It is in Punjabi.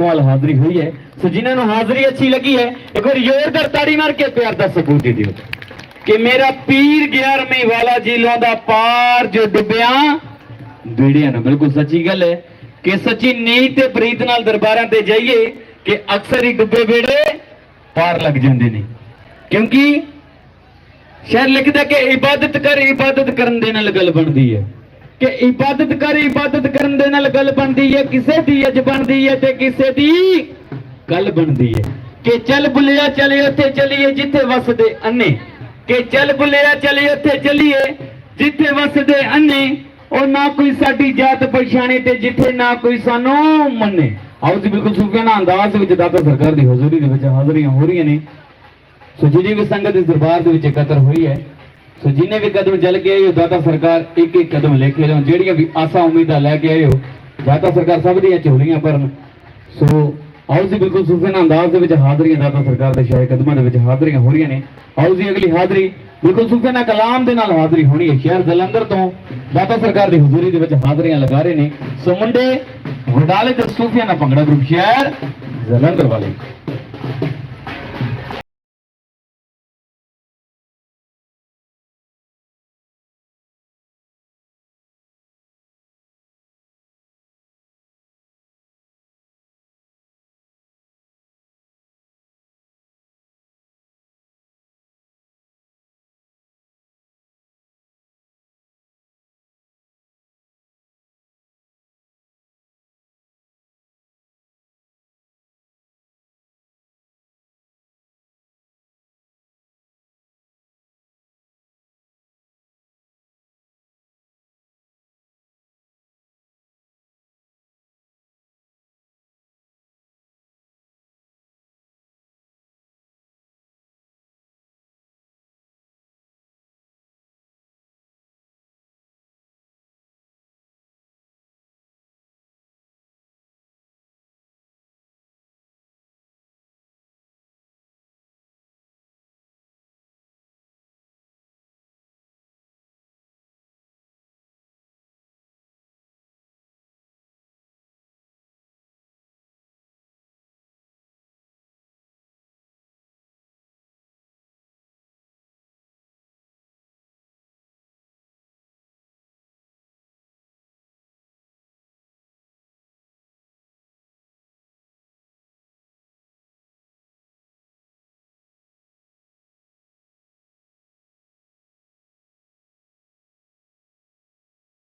ਕਮਾਲ ਹਾਜ਼ਰੀ ਹੋਈ ਹੈ। ਸੋ ਜਿਨ੍ਹਾਂ ਨੂੰ ਹਾਜ਼ਰੀ ਅੱਛੀ ਲੱਗੀ ਹੈ, ਇੱਕ ਵਾਰ ਜ਼ੋਰਦਾਰ ਤਾੜੀ ਮਾਰ ਕੇ ਪਿਆਰ ਦਾ ਸਬੂਤ ਦੇ ਦਿਓ। ਕਿ ਮੇਰਾ ਪੀਰ 11ਵੀਂ ਵਾਲਾ ਜੀ ਲਾਉਂਦਾ ਪਾਰ ਜੋ ਡੁੱਬਿਆ, ਬੇੜਿਆਂ ਨੂੰ। ਬਿਲਕੁਲ ਸੱਚੀ ਗੱਲ ਹੈ ਕਿ ਸੱਚੀ ਨੀਤ ਤੇ ਪ੍ਰੀਤ ਨਾਲ ਦਰਬਾਰਾਂ ਤੇ ਜਾਈਏ ਕਿ ਅਕਸਰ ਹੀ ਡੁੱਬੇ ਬੇੜੇ ਪਾਰ ਲੱਗ ਜਾਂਦੇ ਨੇ। ਕਿਉਂਕਿ ਸ਼ਾਇਰ ਲਿਖਦਾ ਕਿ ਇਬਾਦਤ ਕਰ, ਇਬਾਦਤ ਕਰਨ ਦੇ ਨਾਲ ਗੱਲ ਬਣਦੀ ਹੈ। ਕਿ ਇਬਾਦਤ ਕਰ, ਇਬਾਦਤ ਕਰਨ ਦੇ ਨਾਲ ਗੱਲ ਬਣਦੀ ਹੈ, ਕਿਸੇ ਦੀ ਅਜ ਬਣਦੀ ਹੈ ਤੇ ਕਿਸੇ ਦੀ ਗੱਲ ਬਣਦੀ ਹੈ। ਕਿ ਚੱਲ ਬੁੱਲਿਆ ਚਲੇ ਉੱਥੇ ਚਲੀਏ, ਜਿੱਥੇ ਵਸਦੇ ਅੰਨੇ। ਕਿ ਚੱਲ ਬੁੱਲਿਆ ਚਲੇ ਉੱਥੇ ਚਲੀਏ, ਜਿੱਥੇ ਵਸਦੇ ਅੰਨੇ। ਉਹ ਨਾ ਕੋਈ ਸਾਡੀ ਜਾਤ ਪਛਾਣੇ ਤੇ ਜਿੱਥੇ ਨਾ ਕੋਈ ਸਾਨੂੰ ਮੰਨੇ। ਆਓ ਜੀ, ਬਿਲਕੁਲ ਸੁਖਿਆਨਾ ਅੰਦਾਜ਼ ਵਿੱਚ ਦਾਤਾ ਸਰਕਾਰ ਦੀ ਹਜ਼ੂਰੀ ਦੇ ਵਿੱਚ ਹਾਜ਼ਰੀਆਂ ਹੋ ਰਹੀਆਂ ਨੇ। ਸੋ ਜਿਹੜੀ ਵੀ ਸੰਗਤ ਇਸ ਦਰਬਾਰ ਦੇ ਵਿੱਚ ਇਕੱਤਰ ਹੋਈ ਹੈ ਸੋ ਜਿਨੇ ਵੀ ਕਦਮ ਚੱਲ ਕੇ ਆਏ ਹੋ, ਦਾਤਾ ਸਰਕਾਰ ਇੱਕ ਇੱਕ ਕਦਮ ਲੈ ਕੇ ਜਾਓ ਜਿਹੜੀਆਂ ਵੀ ਆਸਾਂ ਉਮੀਦਾਂ ਲੈ ਕੇ ਆਏ ਹੋ, ਦਾਤਾ ਸਰਕਾਰ ਸਭ ਦੀਆਂ ਝੋਲੀਆਂ ਭਰਨ। ਸੋ ਆਓ ਜੀ ਬਿਲਕੁਲ ਸੁਫਿਆਨਾ ਅੰਦਾਜ਼ ਦੇ ਵਿੱਚ ਹਾਜ਼ਰੀਆਂ, ਦਾਤਾ ਸਰਕਾਰ ਦੇ ਸ਼ਾਇਦ ਕਦਮਾਂ ਦੇ ਵਿੱਚ ਹਾਜ਼ਰੀਆਂ ਹੋ ਰਹੀਆਂ ਨੇ। ਆਓ ਜੀ ਅਗਲੀ ਹਾਜ਼ਰੀ, ਬਿਲਕੁਲ ਸੁਫਿਆਨਾ ਕਲਾਮ ਦੇ ਨਾਲ ਹਾਜ਼ਰੀ ਹੋਣੀ ਹੈ। ਸ਼ਹਿਰ ਜਲੰਧਰ ਤੋਂ ਦਾਤਾ ਸਰਕਾਰ ਦੀ ਹਜ਼ੂਰੀ ਦੇ ਵਿੱਚ ਹਾਜ਼ਰੀਆਂ ਲਗਾ ਰਹੇ ਨੇ। ਸੋ ਮੁੰਡੇ, ਵਡਾਲੇ ਤੇ ਸੁਫਿਆਨਾ ਭੰਗੜਾ ਗਰੁੱਪ ਸ਼ਹਿਰ ਜਲੰਧਰ ਵਾਲੇ।